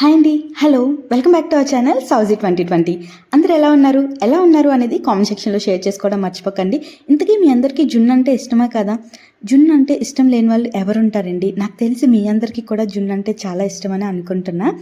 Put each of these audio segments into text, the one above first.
Hi అండి. Hello. Welcome back to our channel సౌజీ twenty twenty. అందరూ ఎలా ఉన్నారు? ఎలా ఉన్నారు అనేది కామెంట్ సెక్షన్లో షేర్ చేసుకోవడం మర్చిపోకండి. ఇంతకీ మీ అందరికీ జున్ను అంటే ఇష్టమా కదా? జున్ను అంటే ఇష్టం లేని వాళ్ళు ఎవరుంటారండి? నాకు తెలిసి మీ అందరికీ కూడా జున్ను అంటే చాలా ఇష్టమని అనుకుంటున్నా.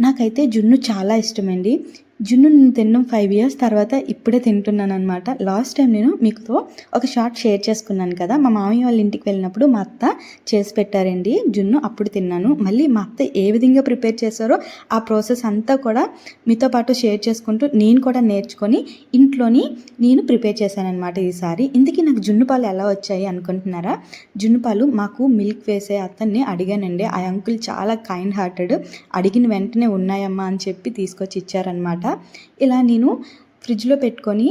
నాకైతే జున్ను చాలా ఇష్టమండి. జున్ను నేను తిన్నాం ఫైవ్ ఇయర్స్ తర్వాత ఇప్పుడే తింటున్నాను అనమాట లాస్ట్ టైం నేను మీకుతో ఒక షార్ట్ షేర్ చేసుకున్నాను కదా. మా మామయ్య వాళ్ళ ఇంటికి వెళ్ళినప్పుడు మా అత్త చేసి పెట్టారండి. జున్ను అప్పుడు తిన్నాను. మళ్ళీ మా అత్త ఏ విధంగా ప్రిపేర్ చేశారో ఆ ప్రాసెస్ అంతా కూడా మీతో పాటు షేర్ చేసుకుంటూ నేను కూడా నేర్చుకొని ఇంట్లోని నేను ప్రిపేర్ చేశాను అనమాట ఈసారి. ఇందుకీ నాకు జున్ను పాలు ఎలా వచ్చాయి అనుకుంటున్నారా? జున్ను పాలు మాకు మిల్క్ వేసే అతన్ని అడిగానండి. ఆ అంకుల్ చాలా కైండ్ హార్టెడ్ అడిగిన వెంటనే ఉన్నాయమ్మా అని చెప్పి తీసుకొచ్చి ఇచ్చారనమాట ఇలా నేను ఫ్రిడ్జ్లో పెట్టుకొని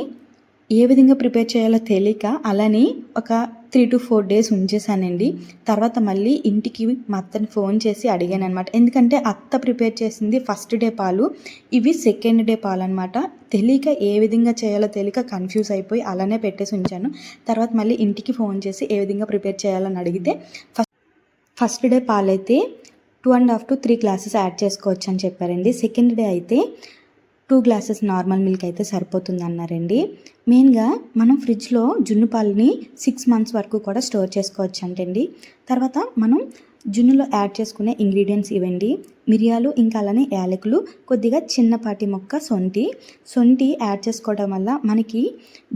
ఏ విధంగా ప్రిపేర్ చేయాలో తెలియక అలానే ఒక త్రీ టు ఫోర్ డేస్ ఉంచేసానండి. తర్వాత మళ్ళీ ఇంటికి మా అత్తని ఫోన్ చేసి అడిగాను అనమాట ఎందుకంటే అత్త ప్రిపేర్ చేసింది ఫస్ట్ డే పాలు ఇవి సెకండ్ డే పాలు అనమాట తెలియక ఏ విధంగా చేయాలో తెలియక కన్ఫ్యూజ్ అయిపోయి అలానే పెట్టేసి ఉంచాను. తర్వాత మళ్ళీ ఇంటికి ఫోన్ చేసి ఏ విధంగా ప్రిపేర్ చేయాలని అడిగితే ఫస్ట్ ఫస్ట్ డే పాలైతే two and half to three glasses add చేసుకోవచ్చు అని చెప్పారండి. సెకండ్ డే అయితే టూ గ్లాసెస్ నార్మల్ మిల్క్ అయితే సరిపోతుంది అన్నారండి మెయిన్గా మనం ఫ్రిడ్జ్లో జున్ను పాలని సిక్స్ మంత్స్ వరకు కూడా స్టోర్ చేసుకోవచ్చు అంటండి తర్వాత మనం జున్నులో యాడ్ చేసుకునే ఇంగ్రీడియంట్స్ ఇవ్వండి మిరియాలు ఇంకా అలానే యాలకులు కొద్దిగా చిన్నపాటి మొక్క సొంటి. సొంటి యాడ్ చేసుకోవడం వల్ల మనకి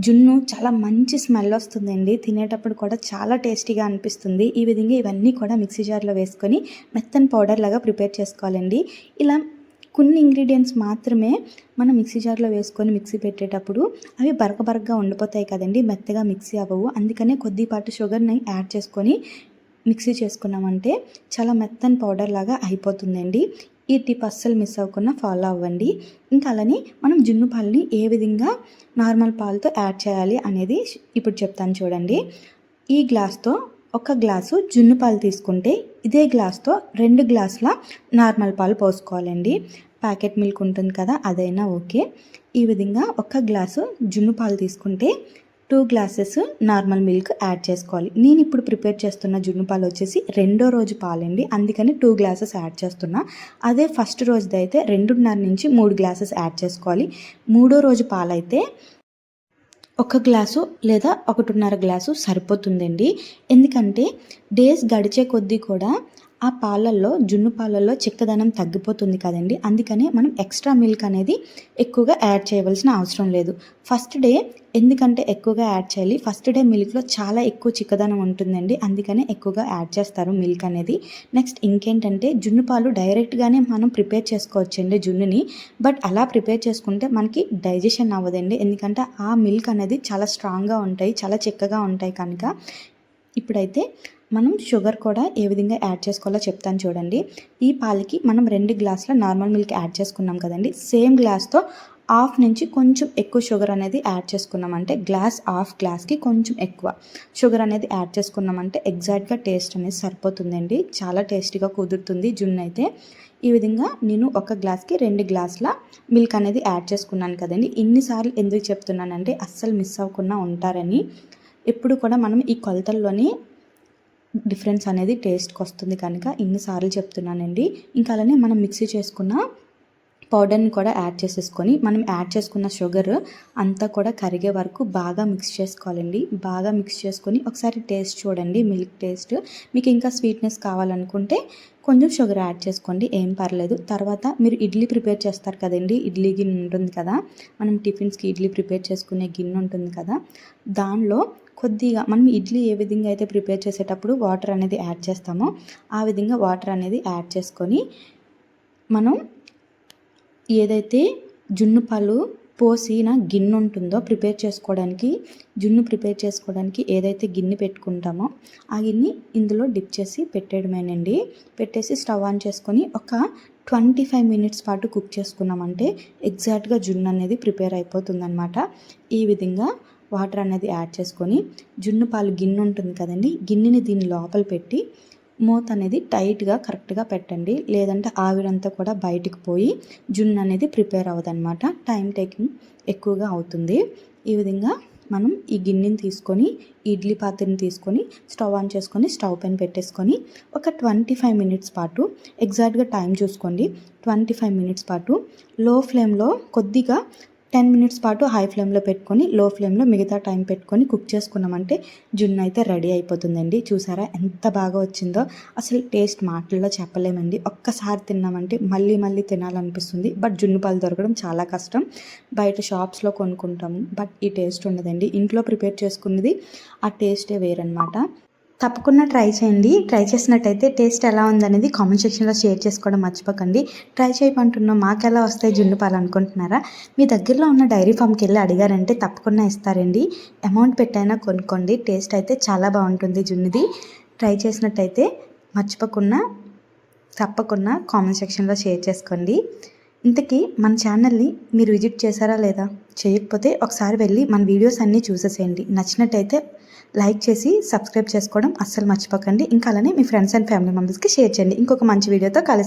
జున్ను చాలా మంచి స్మెల్ వస్తుందండి. తినేటప్పుడు కూడా చాలా టేస్టీగా అనిపిస్తుంది. ఈ విధంగా ఇవన్నీ కూడా మిక్సీ జార్లో వేసుకొని మెత్తని పౌడర్ లాగా ప్రిపేర్ చేసుకోవాలండి. ఇలా కొన్ని ఇంగ్రీడియంట్స్ మాత్రమే మనం మిక్సీ జార్లో వేసుకొని మిక్సీ పెట్టేటప్పుడు అవి బరక బరకగా ఉండిపోతాయి కదండి మెత్తగా మిక్సీ అవ్వవు. అందుకనే కొద్దిపాటి షుగర్ని యాడ్ చేసుకొని మిక్సీ చేసుకున్నామంటే చాలా మెత్తని పౌడర్ లాగా అయిపోతుందండి. ఈ టిప్ అస్సలు మిస్ అవ్వకుండా ఫాలో అవ్వండి. ఇంకా అలానే మనం జున్ను పాలని ఏ విధంగా నార్మల్ పాలతో యాడ్ చేయాలి అనేది ఇప్పుడు చెప్తాను చూడండి. ఈ గ్లాస్తో ఒక గ్లాసు జున్ను పాలు తీసుకుంటే ఇదే గ్లాస్తో రెండు గ్లాసుల నార్మల్ పాలు పోసుకోవాలండి. ప్యాకెట్ మిల్క్ ఉంటుంది కదా అదైనా ఓకే. ఈ విధంగా ఒక గ్లాసు జున్ను పాలు తీసుకుంటే two glasses normal milk add చేసుకోవాలి. నేను ఇప్పుడు ప్రిపేర్ చేస్తున్న జున్ను పాలు వచ్చేసి రెండో రోజు పాలండి. అందుకని టూ గ్లాసెస్ యాడ్ చేస్తున్నా. అదే ఫస్ట్ రోజుది అయితే రెండున్నర నుంచి మూడు గ్లాసెస్ యాడ్ చేసుకోవాలి. మూడో రోజు పాలైతే ఒక గ్లాసు లేదా ఒకటిన్నర గ్లాసు సరిపోతుందండి. ఎందుకంటే డేస్ గడిచే కొద్దీ కూడా ఆ పాలల్లో జున్ను పాలల్లో చిక్కదనం తగ్గిపోతుంది కదండి. అందుకనే మనం ఎక్స్ట్రా మిల్క్ అనేది ఎక్కువగా యాడ్ చేయవలసిన అవసరం లేదు. ఫస్ట్ డే ఎందుకంటే ఎక్కువగా యాడ్ చేయాలి? ఫస్ట్ డే మిల్క్లో చాలా ఎక్కువ చిక్కదనం ఉంటుందండి. అందుకనే ఎక్కువగా యాడ్ చేస్తారు మిల్క్ అనేది. నెక్స్ట్ ఇంకేంటంటే జున్ను పాలు డైరెక్ట్గానే మనం ప్రిపేర్ చేసుకోవచ్చండి జున్నుని. బట్ అలా ప్రిపేర్ చేసుకుంటే మనకి డైజెషన్ అవ్వదండి. ఎందుకంటే ఆ మిల్క్ అనేది చాలా స్ట్రాంగ్గా ఉంటాయి చాలా చిక్కగా ఉంటాయి కనుక. ఇప్పుడైతే మనం షుగర్ కూడా ఏ విధంగా యాడ్ చేసుకోవాలో చెప్తాను చూడండి. ఈ పాలకి మనం రెండు గ్లాసుల నార్మల్ మిల్క్ యాడ్ చేసుకున్నాం కదండి. సేమ్ గ్లాస్తో హాఫ్ నుంచి కొంచెం ఎక్కువ షుగర్ అనేది యాడ్ చేసుకున్నామంటే గ్లాస్ హాఫ్ గ్లాస్కి కొంచెం ఎక్కువ షుగర్ అనేది యాడ్ చేసుకున్నామంటే ఎగ్జాక్ట్గా టేస్ట్ అనేది సరిపోతుందండి. చాలా టేస్టీగా కుదురుతుంది జున్ను అయితే. ఈ విధంగా నేను ఒక గ్లాస్కి రెండు గ్లాసుల మిల్క్ అనేది యాడ్ చేసుకున్నాను కదండి. ఇన్నిసార్లు ఎందుకు చెప్తున్నానంటే అస్సలు మిస్ అవ్వకుండా ఉంటారని. ఎప్పుడు కూడా మనం ఈ కొలతల్లోనే డిఫరెన్స్ అనేది టేస్ట్కి వస్తుంది కనుక ఇన్నిసార్లు చెప్తున్నానండి. ఇంకా అలానే మనం మిక్సీ చేసుకున్న పౌడర్ని కూడా యాడ్ చేసేసుకొని మనం యాడ్ చేసుకున్న షుగర్ అంతా కూడా కరిగే వరకు బాగా మిక్స్ చేసుకోవాలండి. బాగా మిక్స్ చేసుకొని ఒకసారి టేస్ట్ చూడండి మిల్క్ టేస్ట్. మీకు ఇంకా స్వీట్నెస్ కావాలనుకుంటే కొంచెం షుగర్ యాడ్ చేసుకోండి ఏం పర్లేదు. తర్వాత మీరు ఇడ్లీ ప్రిపేర్ చేస్తారు కదండి ఇడ్లీ గిన్నె ఉంటుంది కదా మనం టిఫిన్స్కి ఇడ్లీ ప్రిపేర్ చేసుకునే గిన్నె ఉంటుంది కదా దానిలో కొద్దిగా మనం ఇడ్లీ ఏ విధంగా అయితే ప్రిపేర్ చేసేటప్పుడు వాటర్ అనేది యాడ్ చేస్తామో ఆ విధంగా వాటర్ అనేది యాడ్ చేసుకొని మనం ఏదైతే జున్ను పాలు పోసిన గిన్నె ఉంటుందో ప్రిపేర్ చేసుకోవడానికి జున్ను ప్రిపేర్ చేసుకోవడానికి ఏదైతే గిన్నె పెట్టుకుంటామో ఆ గిన్నె ఇందులో డిప్ చేసి పెట్టేయడమేనండి. పెట్టేసి స్టవ్ ఆన్ చేసుకొని ఒక ట్వంటీ ఫైవ్ మినిట్స్ పాటు కుక్ చేసుకున్నామంటే ఎగ్జాక్ట్గా జున్ను అనేది ప్రిపేర్ అయిపోతుందన్నమాట. ఈ విధంగా వాటర్ అనేది యాడ్ చేసుకొని జున్ను పాలు గిన్నె ఉంటుంది కదండి గిన్నెని దీని లోపల పెట్టి మూత అనేది టైట్గా కరెక్ట్గా పెట్టండి. లేదంటే ఆవిరంతా కూడా బయటికి పోయి జున్ను అనేది ప్రిపేర్ అవ్వదన్నమాట. టైం టేకింగ్ ఎక్కువగా అవుతుంది. ఈ విధంగా మనం ఈ గిన్నెని తీసుకొని ఇడ్లీ పాత్రని తీసుకొని స్టవ్ ఆన్ చేసుకొని స్టవ్ పైన పెట్టేసుకొని ఒక ట్వంటీ ఫైవ్ మినిట్స్ పాటు ఎగ్జాక్ట్గా టైం చూసుకోండి. ట్వంటీ ఫైవ్ మినిట్స్ పాటు లో ఫ్లేమ్లో కొద్దిగా టెన్ మినిట్స్ పాటు హై ఫ్లేమ్లో పెట్టుకొని లో ఫ్లేమ్లో మిగతా టైం పెట్టుకొని కుక్ చేసుకున్నామంటే జున్ను అయితే రెడీ అయిపోతుందండి. చూసారా ఎంత బాగా వచ్చిందో. అసలు టేస్ట్ మాటల్లో చెప్పలేమండి. ఒక్కసారి తిన్నామంటే మళ్ళీ మళ్ళీ తినాలనిపిస్తుంది. బట్ జున్ను పాలు దొరకడం చాలా కష్టం. బయట షాప్స్లో కొనుక్కుంటాము. బట్ ఈ టేస్ట్ ఉండదండి. ఇంట్లో ప్రిపేర్ చేసుకున్నది ఆ టేస్టే వేరనమాట తప్పకుండా ట్రై చేయండి. ట్రై చేసినట్టయితే టేస్ట్ ఎలా ఉందనేది కామెంట్ సెక్షన్లో షేర్ చేసుకోవడం మర్చిపోకండి. ట్రై చేయమంటున్నాం మాకు ఎలా వస్తాయి జున్ను పాలు అనుకుంటున్నారా? మీ దగ్గరలో ఉన్న డైరీ ఫామ్కి వెళ్ళి అడిగారంటే తప్పకుండా ఇస్తారండి. అమౌంట్ పెట్టైనా కొనుక్కోండి. టేస్ట్ అయితే చాలా బాగుంటుంది జున్నుది. ట్రై చేసినట్టయితే మర్చిపోకుండా తప్పకుండా కామెంట్ సెక్షన్లో షేర్ చేసుకోండి. ఇంతకీ మన ఛానల్ని మీరు విజిట్ చేశారా లేదా? చేయకపోతే ఒకసారి వెళ్ళి మన వీడియోస్ అన్నీ చూసేసేయండి. నచ్చినట్టయితే లైక్ చేసి సబ్స్క్రైబ్ చేసుకోవడం అస్సలు మర్చిపోకండి. ఇంకా అలానే మీ ఫ్రెండ్స్ అండ్ ఫ్యామిలీ మెంబర్స్కి షేర్ చేయండి. ఇంకొక మంచి వీడియోతో కలుస్తాను